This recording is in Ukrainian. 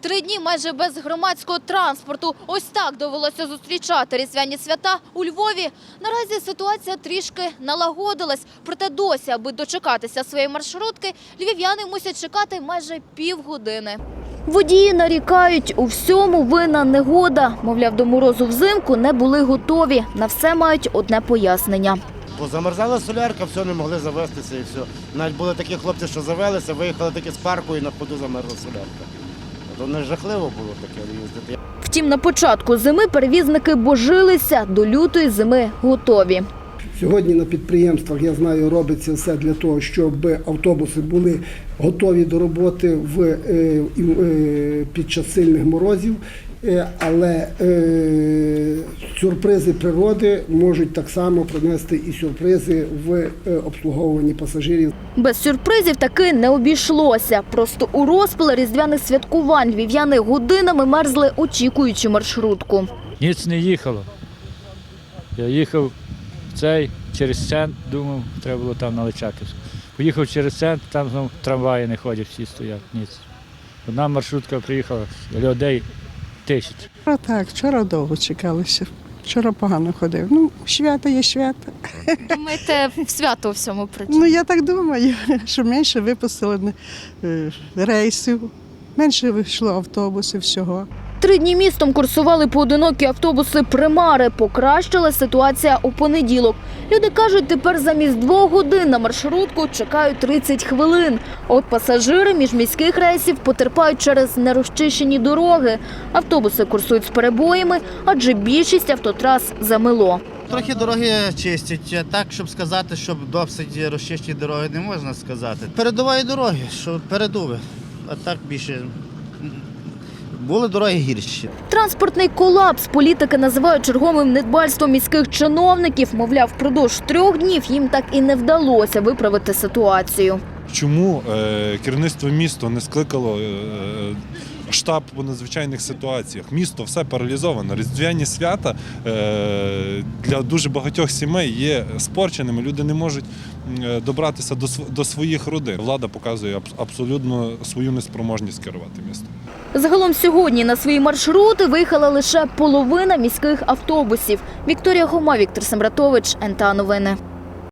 Три дні майже без громадського транспорту. Ось так довелося зустрічати різдвяні свята у Львові. Наразі ситуація трішки налагодилась. Проте досі, аби дочекатися своєї маршрутки, львів'яни мусять чекати майже півгодини. Водії нарікають, у всьому винна негода. Мовляв, до морозу взимку не були готові. На все мають одне пояснення. Бо замерзала солярка, все не могли завестися і все. Навіть були такі хлопці, що завелися, виїхали таки з парку і на ходу замерзла солярка. То не жахливо було таке їздити. Втім, на початку зими перевізники божилися до лютої зими готові. Сьогодні на підприємствах я знаю, робиться все для того, щоб автобуси були готові до роботи в е, е, під час сильних морозів. Е, Але е, сюрпризи природи можуть так само принести і сюрпризи в е, обслуговуванні пасажирів. Без сюрпризів таки не обійшлося. Просто у розпал різдвяних святкувань львів'яни годинами мерзли, очікуючи маршрутку. Ніц не їхало. Я їхав цей через центр, думав, треба було там на Личаківську. Поїхав через центр, там знову трамваї не ходять, всі стоять. Ніц. Одна маршрутка приїхала, людей тисяч. Вчора так, вчора довго чекалися. Вчора погано ходив. Ну, свято є свято. Думаєте, в свято всьому причина? Ну, я так думаю, що менше випустили е, рейсів, менше вийшло автобусів всього. Три дні містом курсували поодинокі автобуси примари. Покращила ситуація у понеділок. Люди кажуть, тепер замість двох годин на маршрутку чекають 30 хвилин. От пасажири міжміських рейсів потерпають через нерозчищені дороги. Автобуси курсують з перебоями, адже більшість автотрас замило. Трохи дороги чистять, так, щоб сказати, щоб досить розчищені дороги, не можна сказати. Передової дороги, що передуви, а так більше. Були дороги гірші. Транспортний колапс політики називають черговим недбальством міських чиновників. Мовляв, впродовж трьох днів їм так і не вдалося виправити ситуацію. Чому е, керівництво міста не скликало е, штаб по надзвичайних ситуаціях? Місто все паралізовано. Різдвяні свята е, для дуже багатьох сімей є спорченими. Люди не можуть е, добратися до, своїх родин. Влада показує абс- абсолютно свою неспроможність керувати містом. Загалом сьогодні на свої маршрути виїхала лише половина міських автобусів. Вікторія Хома, Віктор Сембратович, НТА Новини.